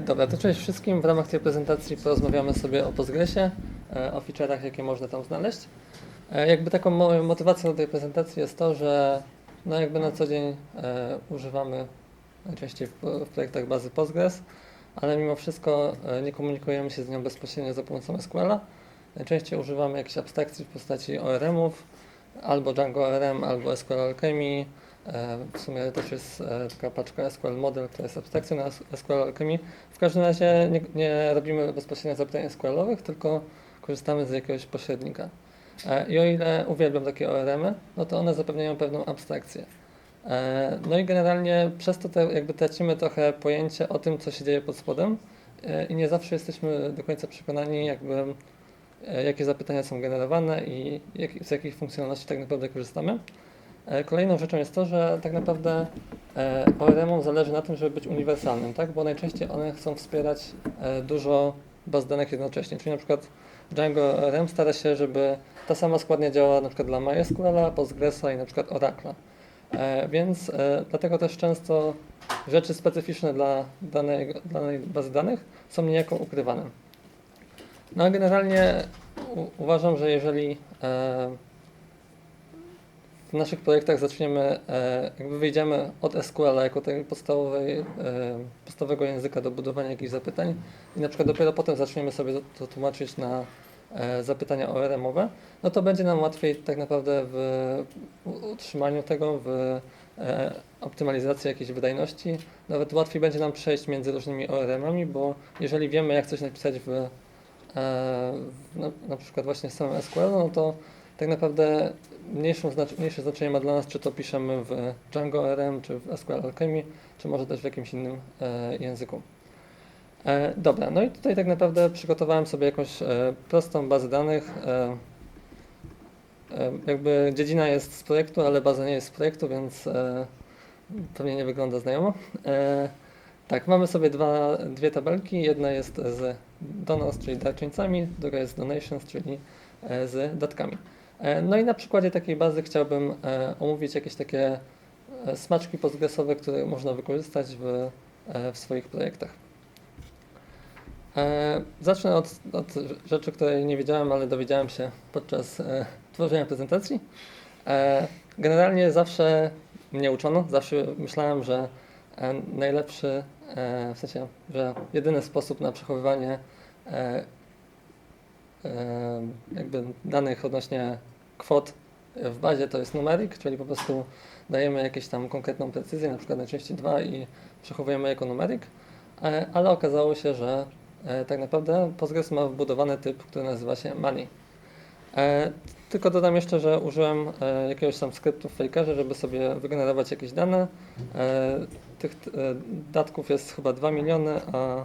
Dobra, to cześć wszystkim. W ramach tej prezentacji porozmawiamy sobie o Postgresie, e, o feature'ach, jakie można tam znaleźć. E, Jakby taką moją motywacją do tej prezentacji jest to, że no jakby na co dzień e, używamy najczęściej w, projektach bazy Postgres, ale mimo wszystko nie komunikujemy się z nią bezpośrednio za pomocą SQL-a. Najczęściej używamy jakichś abstrakcji w postaci ORM-ów, albo Django ORM, albo SQL Alchemy. W sumie też jest e, taka paczka SQL Model, która jest abstrakcją na SQL Alchemy. W każdym razie nie, nie robimy bezpośrednio zapytań SQL-owych, tylko korzystamy z jakiegoś pośrednika. E, I o ile uwielbiam takie ORM-y, no to one zapewniają pewną abstrakcję. E, No i generalnie przez to te, jakby tracimy trochę pojęcie o tym, co się dzieje pod spodem i nie zawsze jesteśmy do końca przekonani, jakby jakie zapytania są generowane i jak, z jakich funkcjonalności tak naprawdę korzystamy. E, Kolejną rzeczą jest to, że tak naprawdę e, ORM-om zależy na tym, żeby być uniwersalnym, tak? bo najczęściej one chcą wspierać e, dużo baz danych jednocześnie, czyli na przykład Django ORM stara się, żeby ta sama składnia działała na przykład dla MySQL, Postgresa i na przykład Oracle'a. E, Więc dlatego też często rzeczy specyficzne dla danej, danej bazy danych są niejako ukrywane. No a generalnie u, uważam, że jeżeli naszych projektach zaczniemy, e, jakby wyjdziemy od SQL jako tej podstawowej, e, podstawowego języka do budowania jakichś zapytań i na przykład dopiero potem zaczniemy sobie to, tłumaczyć na e, zapytania ORM-owe, no to będzie nam łatwiej tak naprawdę w utrzymaniu tego, w optymalizacji jakiejś wydajności. Nawet łatwiej będzie nam przejść między różnymi ORM-ami, bo jeżeli wiemy jak coś napisać w, na, na przykład właśnie samym SQL, no to tak naprawdę mniejszą znacz- mniejsze znaczenie ma dla nas, czy to piszemy w Django ORM, czy w SQL Alchemy, czy może też w jakimś innym e, języku. E, dobra, no i tutaj tak naprawdę przygotowałem sobie jakąś e, prostą bazę danych. E, e, jakby dziedzina jest z projektu, ale baza nie jest z projektu, więc e, pewnie nie wygląda znajomo. E, tak, mamy sobie dwa, dwie tabelki. Jedna jest z donors, czyli darczyńcami, druga jest donations, czyli e, z datkami. E, No i na przykładzie takiej bazy chciałbym e, omówić jakieś takie e, smaczki postgresowe, które można wykorzystać w, w swoich projektach. Zacznę od, od rzeczy, której nie wiedziałem, ale dowiedziałem się podczas tworzenia prezentacji. Generalnie zawsze mnie uczono, zawsze myślałem, że najlepszy, w sensie, że jedyny sposób na przechowywanie jakby danych odnośnie kwot w bazie to jest numerik, czyli po prostu dajemy jakąś tam konkretną precyzję, na przykład na części 2 i przechowujemy jako numerik, e, ale okazało się, że e, tak naprawdę Postgres ma wbudowany typ, który nazywa się money. Tylko dodam jeszcze, że użyłem e, jakiegoś tam skryptu w Fakerze, żeby sobie wygenerować jakieś dane. Tych datków jest chyba 2 miliony, a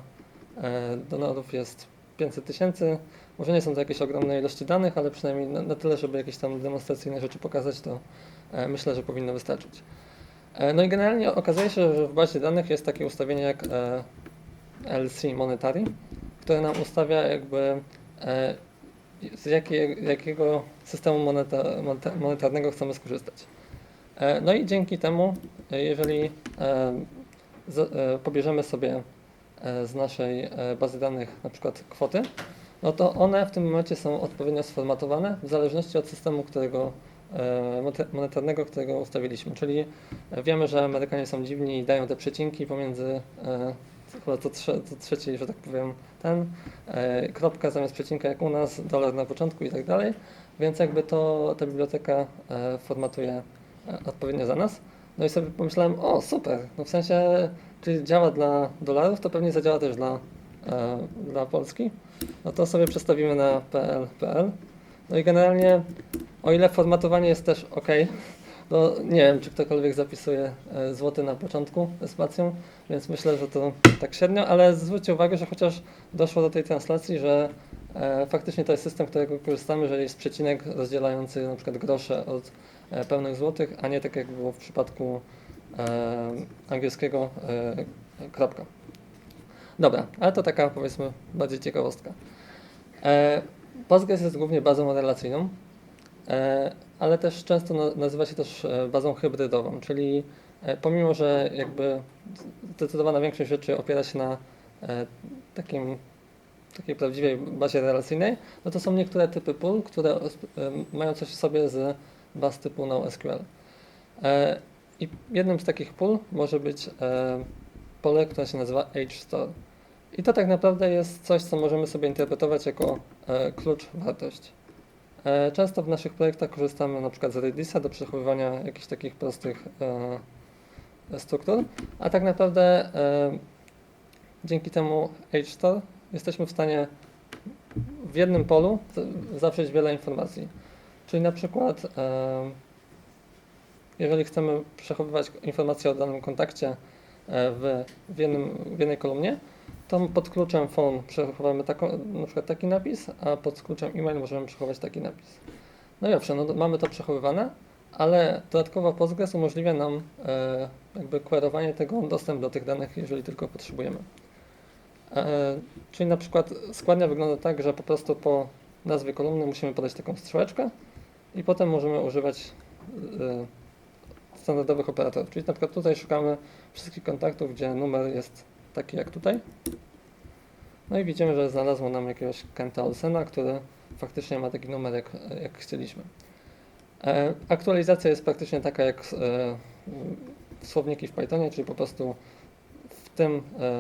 donorów jest 500 tysięcy. Może nie są to jakieś ogromne ilości danych, ale przynajmniej na, na tyle, żeby jakieś tam demonstracyjne rzeczy pokazać, to e, myślę, że powinno wystarczyć. E, no i generalnie okazuje się, że w bazie danych jest takie ustawienie jak e, LC Monetary, które nam ustawia jakby e, z jakie, jakiego systemu moneta, moneta- monetarnego chcemy skorzystać. E, No i dzięki temu, e, jeżeli e, z, e, pobierzemy sobie e, z naszej e, bazy danych na przykład kwoty, no to one w tym momencie są odpowiednio sformatowane w zależności od systemu, którego e, moneta- monetarnego, którego ustawiliśmy. Czyli e, wiemy, że Amerykanie są dziwni i dają te przecinki pomiędzy e, chyba co, trze, trzeci, że tak powiem, ten, kropka zamiast przecinka jak u nas, dolar na początku i tak dalej, więc jakby to ta biblioteka formatuje odpowiednio za nas. No i sobie pomyślałem, o super, no w sensie, czyli działa dla dolarów, to pewnie zadziała też dla, dla Polski. No to sobie przestawimy na PL, PL. No i generalnie, o ile formatowanie jest też ok, to nie wiem, czy ktokolwiek zapisuje e, złoty na początku spacją, więc myślę, że to tak średnio, ale zwróćcie uwagę, że chociaż doszło do tej translacji, że e, faktycznie to jest system, którego korzystamy, że jest przecinek rozdzielający na przykład grosze od e, pełnych złotych, a nie tak jak było w przypadku e, angielskiego e, kropka. Dobra, ale to taka powiedzmy bardziej ciekawostka. E, Postgres jest głównie bazą relacyjną, e, ale też często na- nazywa się też e, bazą hybrydową, czyli e, pomimo, że jakby zdecydowana większość rzeczy opiera się na e, takim, takiej prawdziwej bazie relacyjnej, no to są niektóre typy pól, które e, mają coś w sobie z baz typu NoSQL. E, I jednym z takich pól może być e, pole, które się nazywa HStore. I to tak naprawdę jest coś, co możemy sobie interpretować jako e, klucz wartość. E, Często w naszych projektach korzystamy przykład z Redisa do przechowywania jakichś takich prostych e, struktur, a tak naprawdę e, dzięki temu HStore jesteśmy w stanie w jednym polu zawrzeć wiele informacji. Czyli na przykład e, jeżeli chcemy przechowywać informacje o danym kontakcie e, w, jednym, w jednej kolumnie, to pod kluczem phone przechowamy taką, na przykład taki napis, a pod kluczem e-mail możemy przechować taki napis. No i owszem, no, mamy to przechowywane, ale dodatkowo Postgres umożliwia nam e, jakby querowanie tego, dostęp do tych danych, jeżeli tylko potrzebujemy. E, czyli na przykład składnia wygląda tak, że po prostu po nazwie kolumny musimy podać taką strzałeczkę i potem możemy używać e, standardowych operatorów. Czyli na przykład tutaj szukamy wszystkich kontaktów, gdzie numer jest taki jak tutaj. No i widzimy, że znalazło nam jakiegoś Kenta Olsena, który faktycznie ma taki numer, jak, jak chcieliśmy. E, aktualizacja jest praktycznie taka jak e, słowniki w Pythonie, czyli po prostu w tym e,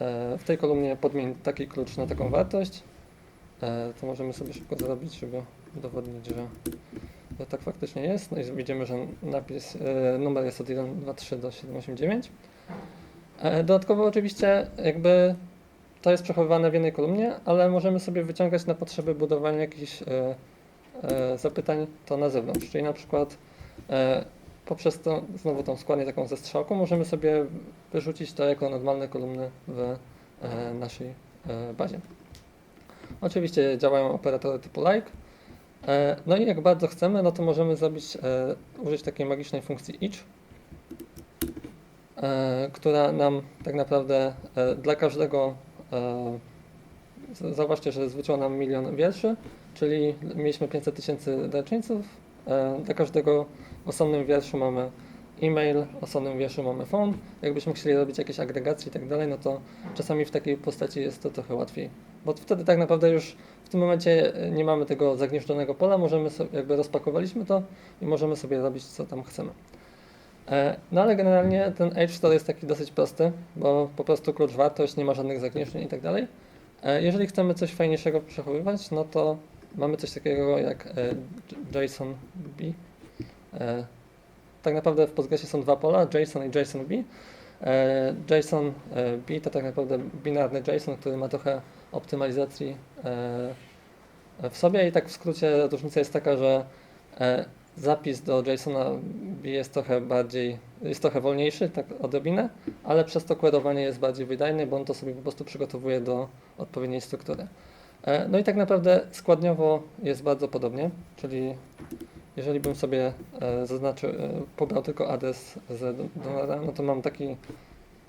e, w tej kolumnie podmień taki klucz na taką wartość. E, to możemy sobie szybko zrobić, żeby udowodnić, że, że tak faktycznie jest. No i widzimy, że napis, e, numer jest od 123 do 789. E, Dodatkowo oczywiście jakby to jest przechowywane w jednej kolumnie, ale możemy sobie wyciągać na potrzeby budowania jakichś e, e, zapytań to na zewnątrz. Czyli na przykład poprzez to, znowu tą składnię taką ze strzałką możemy sobie wyrzucić to jako normalne kolumny w naszej bazie. Oczywiście działają operatory typu like. No i jak bardzo chcemy, no to możemy zrobić, użyć takiej magicznej funkcji each, która nam tak naprawdę e, dla każdego, e, zauważcie, że zwróciło nam milion wierszy, czyli mieliśmy 500 tysięcy darczyńców, e, dla każdego w osobnym wierszu mamy e-mail, osobnym wierszu mamy phone. Jakbyśmy chcieli robić jakieś agregacje i tak dalej, no to czasami w takiej postaci jest to trochę łatwiej. Bo wtedy tak naprawdę już w tym momencie e, nie mamy tego zagnieżdżonego pola, możemy sobie, jakby rozpakowaliśmy to i możemy sobie robić co tam chcemy. E, No ale generalnie ten H4 jest taki dosyć prosty, bo po prostu klucz wartość, nie ma żadnych zagnieżdżeń i tak dalej. E, Jeżeli chcemy coś fajniejszego przechowywać, no to mamy coś takiego jak e, JSON B. E, Tak naprawdę w Postgresie są dwa pola, JSON i JSON B. E, JSON e, B to tak naprawdę binarny JSON, który ma trochę optymalizacji w sobie i tak w skrócie różnica jest taka, że zapis do JSONa jest trochę bardziej, jest trochę wolniejszy, tak odrobinę, ale przez to querowanie jest bardziej wydajne, bo on to sobie po prostu przygotowuje do odpowiedniej struktury. E, No i tak naprawdę składniowo jest bardzo podobnie, czyli jeżeli bym sobie e, zaznaczył, e, pobrał tylko adres z donora, no to mam taki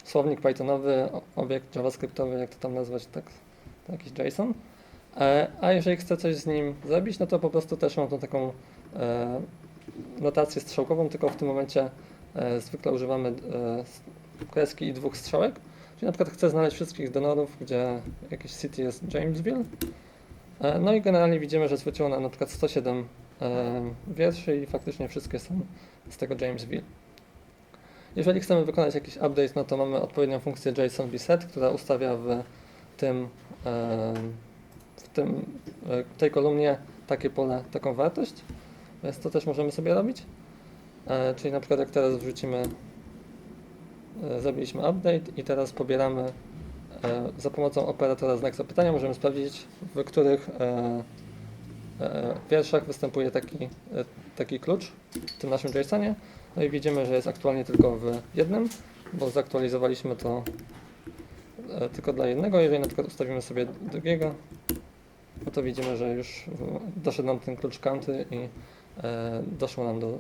słownik Pythonowy, obiekt JavaScriptowy, jak to tam nazwać, tak, jakiś JSON. E, A jeżeli chcę coś z nim zrobić, no to po prostu też mam tą taką e, notację strzałkową, tylko w tym momencie e, zwykle używamy kreski i dwóch strzałek. Czyli na przykład chcę znaleźć wszystkich donorów, gdzie jakiś city jest Jamesville. No i generalnie widzimy, że zwróciło nam na przykład 107 e, wierszy i faktycznie wszystkie są z tego Jamesville. Jeżeli chcemy wykonać jakiś update, no to mamy odpowiednią funkcję JSON która ustawia w tym, tym e, tej kolumnie takie pole, taką wartość. Więc to też możemy sobie robić. E, czyli na przykład jak teraz wrzucimy, e, zrobiliśmy update i teraz pobieramy za pomocą operatora znak zapytania, możemy sprawdzić w których wierszach występuje taki, taki klucz w tym naszym JSONie. No i widzimy, że jest aktualnie tylko w jednym, bo zaktualizowaliśmy to tylko dla jednego. Jeżeli na przykład ustawimy sobie drugiego, to widzimy, że już doszedł nam ten klucz county i e, doszło nam do, e,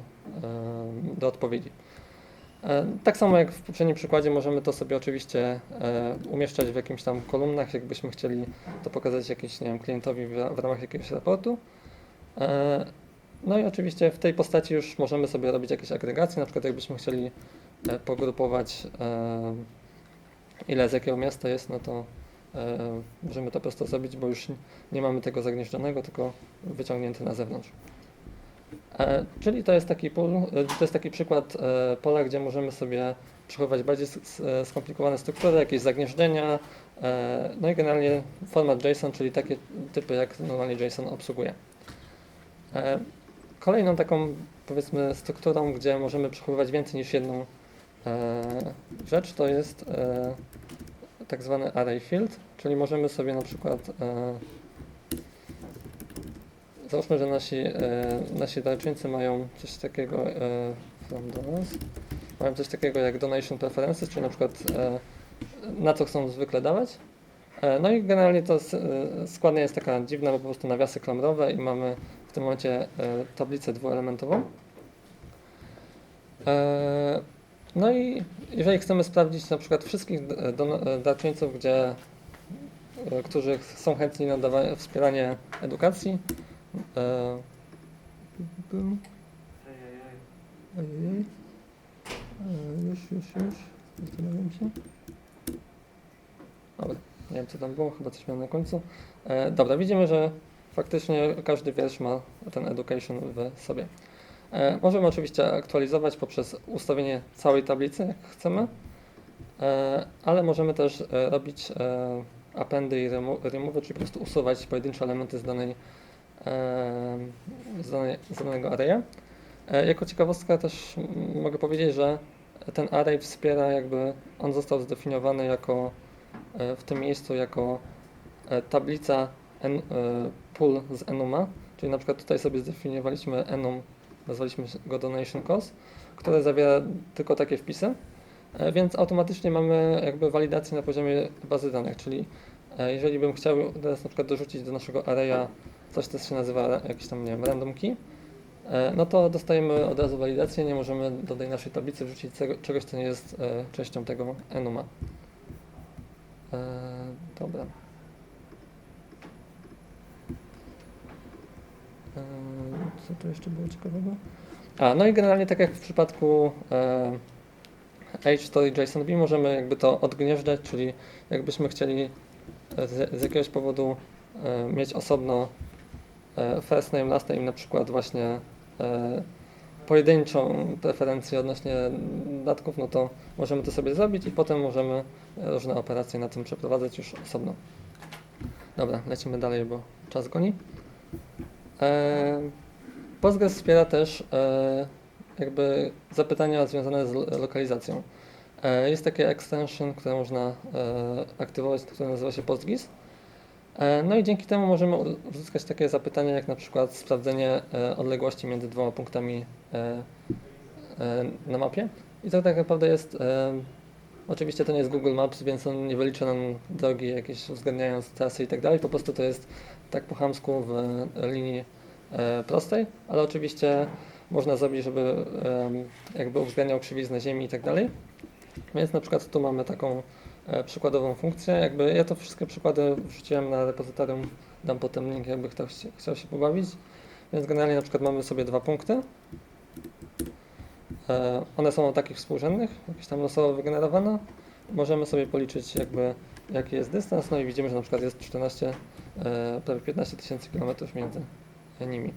do odpowiedzi. E, tak samo jak w poprzednim przykładzie możemy to sobie oczywiście umieszczać w jakimś tam kolumnach, jakbyśmy chcieli to pokazać jakimś, nie wiem, klientowi w, ramach jakiegoś raportu. No i oczywiście w tej postaci już możemy sobie robić jakieś agregacje, na przykład jakbyśmy chcieli pogrupować ile z jakiego miasta jest, no to możemy to po prostu zrobić, bo już nie mamy tego zagnieżdżonego, tylko wyciągnięte na zewnątrz. E, czyli to jest taki, e, to jest taki przykład e, pola, gdzie możemy sobie przechowywać bardziej skomplikowane struktury, jakieś zagnieżdżenia, e, no i generalnie format JSON, czyli takie typy, jak normalnie JSON obsługuje. E, Kolejną taką, powiedzmy, strukturą, gdzie możemy przechowywać więcej niż jedną e, rzecz, to jest e, tak zwany array field, czyli możemy sobie na przykład e, załóżmy, że nasi, e, nasi darczyńcy mają coś takiego e, from donors, mają coś takiego jak donation preferences, czyli na przykład e, na co chcą zwykle dawać. E, No i generalnie to e, składnia jest taka dziwna, bo po prostu nawiasy klamrowe i mamy w tym momencie e, tablicę dwuelementową. E, No i jeżeli chcemy sprawdzić na przykład wszystkich don- e, darczyńców, gdzie, e, którzy są chętni na wspieranie edukacji, e, Ojej. E, Już, już, już. Zastanawiam się. Dobra, nie wiem co tam było, chyba coś miałem na końcu. E, dobra, widzimy, że faktycznie każdy wiersz ma ten education w sobie. E, możemy oczywiście aktualizować poprzez ustawienie całej tablicy, jak chcemy, e, ale możemy też e, robić appendy i remo- remove, czyli po prostu usuwać pojedyncze elementy z, danej, z, danej, z danego arraya. Jako ciekawostka też mogę powiedzieć, że ten array wspiera jakby, on został zdefiniowany jako w tym miejscu jako tablica en, pool z enuma, czyli na przykład tutaj sobie zdefiniowaliśmy enum, nazwaliśmy go donation cost, które zawiera tylko takie wpisy, e, więc automatycznie mamy jakby walidację na poziomie bazy danych, czyli e, jeżeli bym chciał teraz na przykład dorzucić do naszego arraya coś, co się nazywa jakiś tam, nie wiem, random key, E, no to dostajemy od razu walidację, nie możemy do tej naszej tablicy wrzucić czegoś, co nie jest częścią tego enuma. Dobra. Co tu jeszcze było ciekawego? A, no i generalnie tak jak w przypadku e, HStory JSONB możemy jakby to odgnieżdżać, czyli jakbyśmy chcieli e, z, z jakiegoś powodu e, mieć osobno e, first name, last name na przykład właśnie e, pojedynczą preferencję odnośnie datków, no to możemy to sobie zrobić i potem możemy e, różne operacje na tym przeprowadzać już osobno. Dobra, lecimy dalej, bo czas goni. E, Postgres wspiera też e, jakby zapytania związane z lo- lokalizacją. E, jest takie extension, które można aktywować, które nazywa się PostGIS. No i dzięki temu możemy uzyskać takie zapytania jak na przykład sprawdzenie odległości między dwoma punktami na mapie. I to tak naprawdę jest, oczywiście to nie jest Google Maps, więc on nie wylicza nam drogi jakieś uwzględniając trasy i tak dalej, po prostu to jest tak po chamsku w e, linii e, prostej, ale oczywiście można zrobić, żeby jakby uwzględniał krzywiznę ziemi i tak dalej. Więc na przykład tu mamy taką e, przykładową funkcję. Jakby ja to wszystkie przykłady wrzuciłem na repozytorium, dam potem link, jakby ktoś chci- chciał się pobawić. Więc generalnie na przykład mamy sobie dwa punkty. E, one są takich współrzędnych, jakieś tam losowo wygenerowane. Możemy sobie policzyć jakby jaki jest dystans, no i widzimy, że na przykład jest 14, e, prawie 15 tysięcy kilometrów między nimi.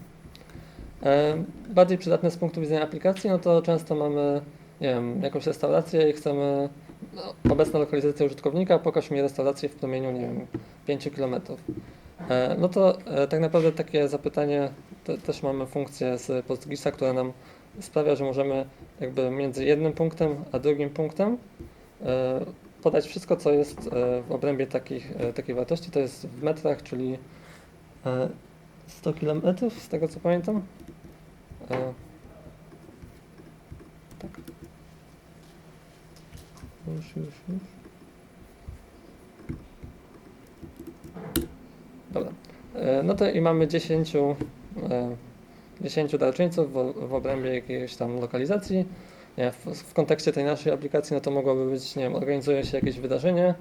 E, Bardziej przydatne z punktu widzenia aplikacji, no to często mamy, nie wiem, jakąś restaurację i chcemy no, obecna lokalizacja użytkownika, pokaż mi restaurację w promieniu, nie wiem, 5 km. E, No to tak naprawdę takie zapytanie, te, też mamy funkcję z PostGISa, która nam sprawia, że możemy jakby między jednym punktem a drugim punktem e, podać wszystko, co jest e, w obrębie takich, e, takiej wartości. To jest w metrach, czyli e, 100 km, z tego co pamiętam. Tak. Już, już, już. Dobra. No to i mamy 10, e, 10 darczyńców w, w obrębie jakiejś tam lokalizacji. W, w kontekście tej naszej aplikacji, no to mogłoby być, nie wiem, organizuje się jakieś wydarzenie,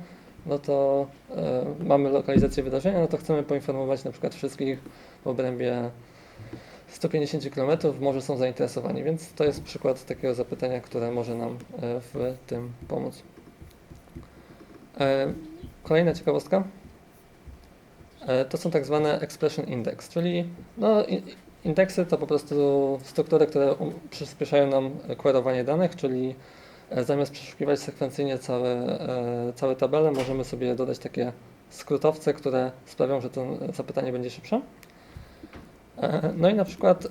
no to e, mamy lokalizację wydarzenia, no to chcemy poinformować na przykład wszystkich w obrębie 150 km, może są zainteresowani, więc to jest przykład takiego zapytania, które może nam e, w tym pomóc. E, Kolejna ciekawostka to są tak zwane expression index, czyli no, indeksy to po prostu struktury, które um- przyspieszają nam querowanie danych, czyli e, zamiast przeszukiwać sekwencyjnie całe, e, całe tabele, możemy sobie dodać takie skrótowce, które sprawią, że to zapytanie będzie szybsze. E, No i na przykład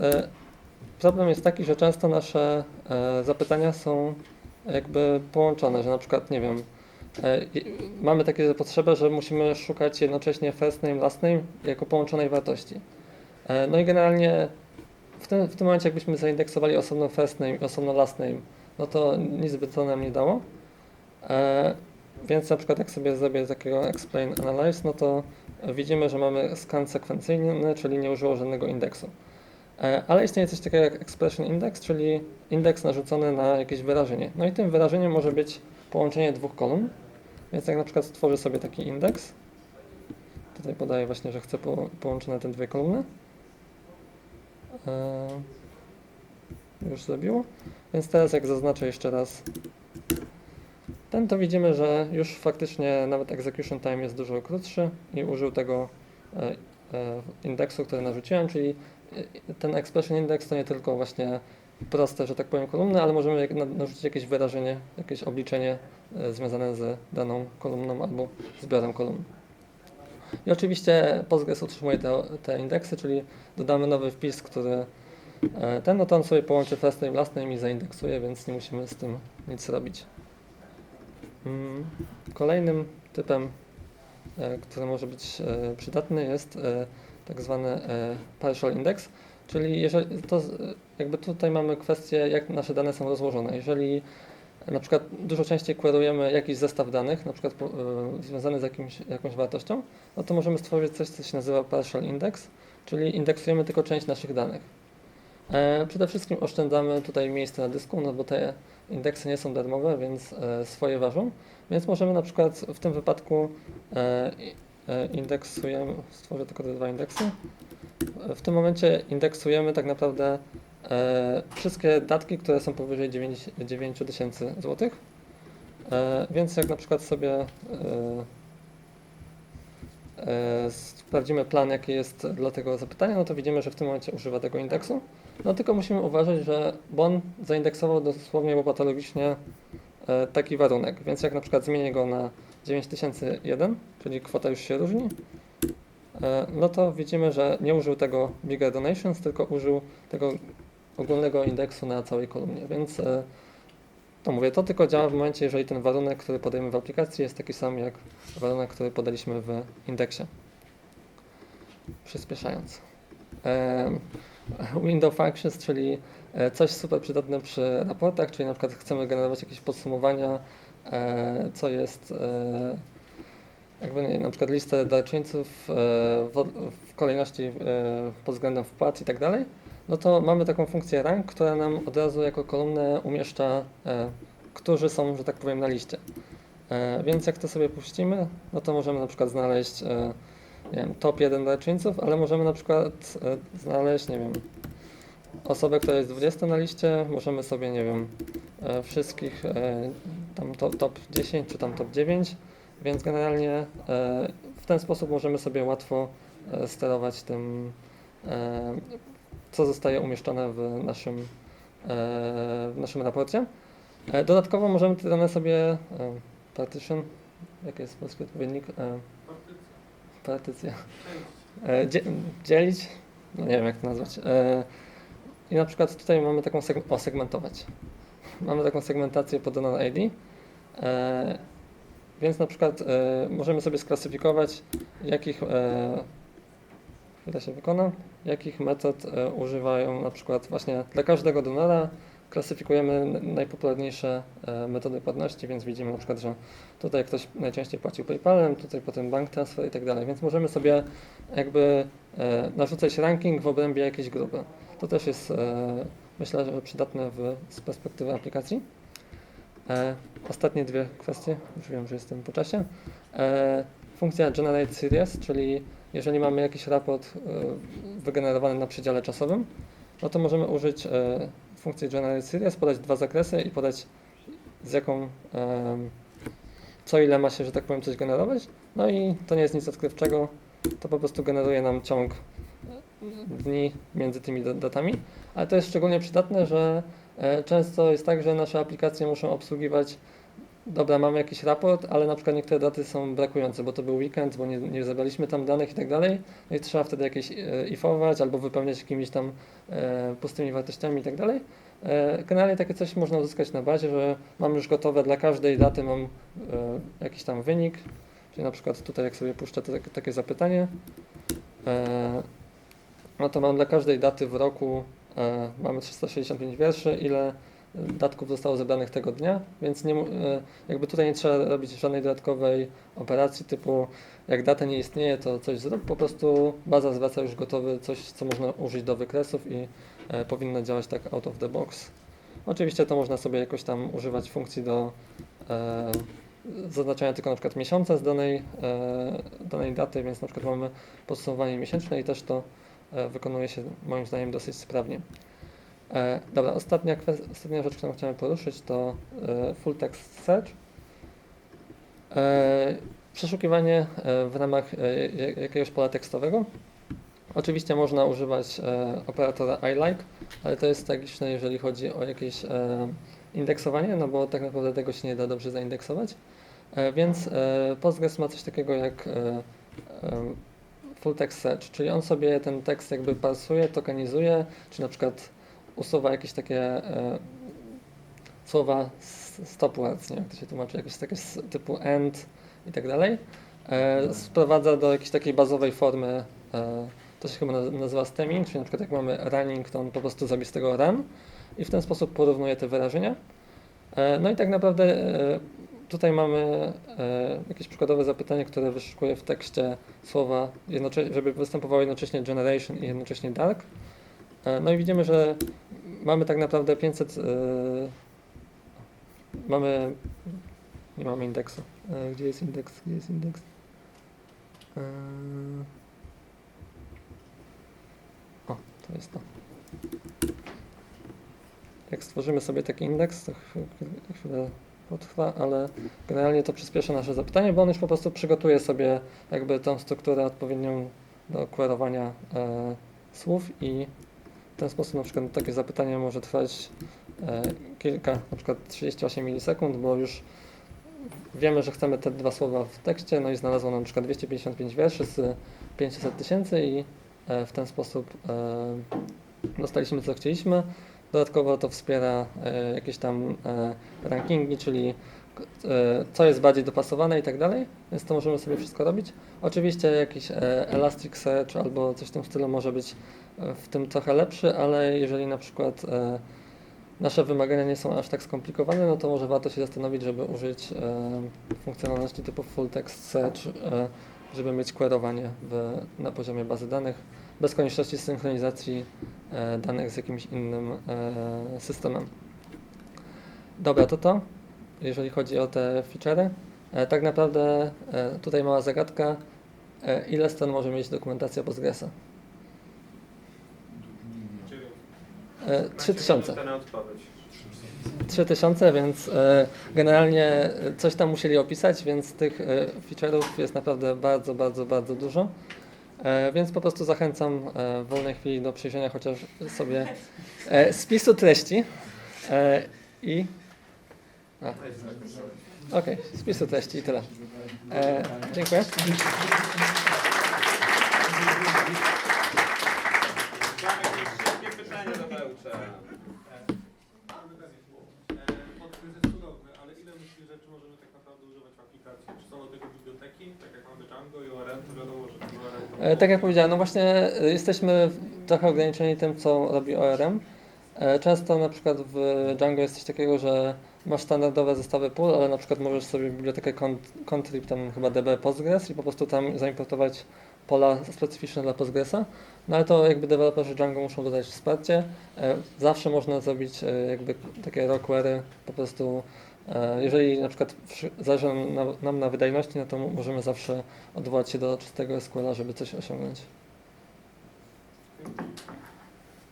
problem jest taki, że często nasze zapytania są jakby połączone, że na przykład, nie wiem, mamy takie potrzebę, że musimy szukać jednocześnie first name, last name jako połączonej wartości. E, No i generalnie w tym, w tym momencie jakbyśmy zaindeksowali osobno first name i osobno last name, no to nic by to nam nie dało. E, Więc na przykład jak sobie zrobię takiego explain analyze, no to widzimy, że mamy skan sekwencyjny, czyli nie użyło żadnego indeksu. E, Ale istnieje coś takiego jak expression index, czyli indeks narzucony na jakieś wyrażenie. No i tym wyrażeniem może być połączenie dwóch kolumn. Więc jak na przykład stworzę sobie taki indeks, tutaj podaję właśnie, że chcę po, połączone te dwie kolumny. E, Już zrobiło. Więc teraz jak zaznaczę jeszcze raz ten, to widzimy, że już faktycznie nawet execution time jest dużo krótszy i użył tego e, e, indeksu, który narzuciłem, czyli ten expression index to nie tylko właśnie proste, że tak powiem, kolumny, ale możemy narzucić jakieś wyrażenie, jakieś obliczenie związane z daną kolumną albo zbiorem kolumn. I oczywiście Postgres utrzymuje te, te indeksy, czyli dodamy nowy wpis, który e, ten, no to on sobie połączy first name, last name i zaindeksuje, więc nie musimy z tym nic robić. Mm, Kolejnym typem, e, który może być e, przydatny jest tak zwany partial index, czyli jeżeli to jakby tutaj mamy kwestię, jak nasze dane są rozłożone. Jeżeli na przykład dużo częściej querujemy jakiś zestaw danych, na przykład e, związany z jakimś, jakąś wartością, no to możemy stworzyć coś, co się nazywa partial index, czyli indeksujemy tylko część naszych danych. E, przede wszystkim oszczędzamy tutaj miejsce na dysku, no bo te indeksy nie są darmowe, więc e, swoje ważą. Więc możemy na przykład w tym wypadku indeksujemy, stworzę tylko te dwa indeksy. W tym momencie indeksujemy tak naprawdę wszystkie datki, które są powyżej 9 9000 zł. E, więc jak na przykład sobie e, e, sprawdzimy plan, jaki jest dla tego zapytania, no to widzimy, że w tym momencie używa tego indeksu. No tylko musimy uważać, że bo on zaindeksował dosłownie, bo patologicznie e, taki warunek. Więc jak na przykład zmienię go na 9001, czyli kwota już się różni, e, no to widzimy, że nie użył tego bigger donations, tylko użył tego ogólnego indeksu na całej kolumnie. Więc e, to mówię, to tylko działa w momencie, jeżeli ten warunek, który podajemy w aplikacji jest taki sam jak warunek, który podaliśmy w indeksie. Przyspieszając. Em, Window Functions, czyli e, coś super przydatne przy raportach, czyli na przykład chcemy generować jakieś podsumowania, e, co jest e, jakby nie, na przykład listę darczyńców e, w, kolejności e, pod względem wpłat i tak dalej, no to mamy taką funkcję rank, która nam od razu jako kolumnę umieszcza, e, którzy są, że tak powiem, na liście. E, więc jak to sobie puścimy, no to możemy na przykład znaleźć e, nie wiem, top 1 darczyńców, ale możemy na przykład e, znaleźć, nie wiem, osobę, która jest 20 na liście, możemy sobie, nie wiem, e, wszystkich e, tam top, top 10 czy tam top 9, więc generalnie e, w ten sposób możemy sobie łatwo e, sterować tym, e, co zostaje umieszczone w naszym, e, w naszym raporcie. E, Dodatkowo możemy te dane sobie e, partition, jaki jest polski odpowiednik? Partycja. Dzie- dzielić, no nie wiem jak to nazwać. I na przykład tutaj mamy taką seg- o, segmentować. Mamy taką segmentację podaną ID. E, więc na przykład możemy sobie sklasyfikować, jakich e, chwilę się wykona, jakich metod e, używają na przykład właśnie dla każdego donora klasyfikujemy najpopularniejsze e, metody płatności, więc widzimy na przykład, że tutaj ktoś najczęściej płacił PayPalem, tutaj potem bank transfer i tak dalej, więc możemy sobie jakby e, narzucać ranking w obrębie jakiejś grupy. To też jest myślę, że przydatne w, z perspektywy aplikacji. Ostatnie dwie kwestie, już wiem, że jestem po czasie. Funkcja Generate Series, czyli jeżeli mamy jakiś raport e, wygenerowany na przedziale czasowym, no to możemy użyć e, funkcji Generate Series, podać dwa zakresy i podać z jaką em, co ile ma się, że tak powiem, coś generować. No i to nie jest nic odkrywczego, to po prostu generuje nam ciąg dni między tymi da- datami, ale to jest szczególnie przydatne, że e, często jest tak, że nasze aplikacje muszą obsługiwać dobra, mamy jakiś raport, ale na przykład niektóre daty są brakujące, bo to był weekend, bo nie, nie zebraliśmy tam danych i tak dalej, no i trzeba wtedy jakieś e, ifować albo wypełniać jakimiś tam e, pustymi wartościami i tak dalej. E, Generalnie takie coś można uzyskać na bazie, że mam już gotowe dla każdej daty mam e, jakiś tam wynik, czyli na przykład tutaj jak sobie puszczę takie- takie zapytanie, e, no to mam dla każdej daty w roku, e, mamy 365 wierszy, ile datków zostało zebranych tego dnia, więc nie, e, jakby tutaj nie trzeba robić żadnej dodatkowej operacji typu jak data nie istnieje, to coś zrób, po prostu baza zwraca już gotowy coś, co można użyć do wykresów i e, powinno działać tak out of the box. Oczywiście to można sobie jakoś tam używać funkcji do e, zaznaczania tylko na przykład miesiąca z danej, e, danej daty, więc na przykład mamy podsumowanie miesięczne i też to e, wykonuje się moim zdaniem dosyć sprawnie. E, dobra, ostatnia, ostatnia rzecz, którą chciałem poruszyć to e, full text search. E, przeszukiwanie e, w ramach e, ja- jakiegoś pola tekstowego. Oczywiście można używać e, operatora iLike, ale to jest tragiczne, jeżeli chodzi o jakieś indeksowanie, no bo tak naprawdę tego się nie da dobrze zaindeksować. Więc Postgres ma coś takiego jak full text search, czyli on sobie ten tekst jakby parsuje, tokenizuje, czy na przykład usuwa jakieś takie e, słowa stop words, nie jak to się tłumaczy, jakieś takie typu end i tak dalej. E, sprowadza do jakiejś takiej bazowej formy, e, to się chyba naz- nazywa stemming, czyli na przykład jak mamy running, to on po prostu zrobi z tego run i w ten sposób porównuje te wyrażenia. E, no i tak naprawdę e, tutaj mamy e, jakieś przykładowe zapytanie, które wyszukuje w tekście słowa, żeby występowało jednocześnie generation i jednocześnie dark. E, No i widzimy, że mamy tak naprawdę 500. e, mamy. Nie mamy indeksu. E, Gdzie jest indeks? Gdzie jest indeks? E, o, to jest to. Jak stworzymy sobie taki indeks, to chw- chwilę potrwa, ale generalnie to przyspieszy nasze zapytanie, bo on już po prostu przygotuje sobie jakby tą strukturę odpowiednią do querowania e, słów i w ten sposób na przykład takie zapytanie może trwać e, kilka, na przykład 38 milisekund, bo już wiemy, że chcemy te dwa słowa w tekście, no i znalazło nam na przykład 255 wierszy z 500 tysięcy i e, w ten sposób e, dostaliśmy co chcieliśmy. Dodatkowo to wspiera jakieś tam rankingi, czyli co jest bardziej dopasowane i tak dalej, więc to możemy sobie wszystko robić. Oczywiście jakiś e, Elasticsearch albo coś w tym stylu może być e, w tym trochę lepszy, ale jeżeli na przykład e, nasze wymagania nie są aż tak skomplikowane, no to może warto się zastanowić, żeby użyć e, funkcjonalności typu full text search, e, żeby mieć querowanie w, na poziomie bazy danych bez konieczności synchronizacji e, danych z jakimś innym e, systemem. Dobra, to to, jeżeli chodzi o te feature'y. E, tak naprawdę e, tutaj mała zagadka, e, ile stron może mieć dokumentacja Postgresa? E, 3000. Dostanę odpowiedź. 3000, więc generalnie coś tam musieli opisać, więc tych feature'ów jest naprawdę bardzo, bardzo, bardzo dużo. Więc po prostu zachęcam w wolnej chwili do przejrzenia chociaż sobie spisu treści i. Okej, spisu treści i tyle. E, dziękuję. E, Tak jak powiedziałem, no właśnie e, jesteśmy trochę ograniczeni tym, co robi ORM. E, Często na przykład w Django jest coś takiego, że masz standardowe zestawy pól, ale na przykład możesz sobie bibliotekę cont- contrib, tam chyba db Postgres i po prostu tam zaimportować pola specyficzne dla Postgresa. No ale to jakby deweloperzy Django muszą dodać wsparcie. E, Zawsze można zrobić e, jakby takie query, po prostu e, jeżeli na przykład zależy nam na, wydajności, no to możemy zawsze odwołać się do czystego SQL-a, żeby coś osiągnąć.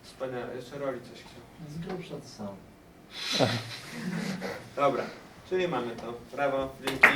Wspaniale, jeszcze Roli coś chciał. Z grubsza to samo. Dobra, Czyli mamy to. Brawo, dzięki.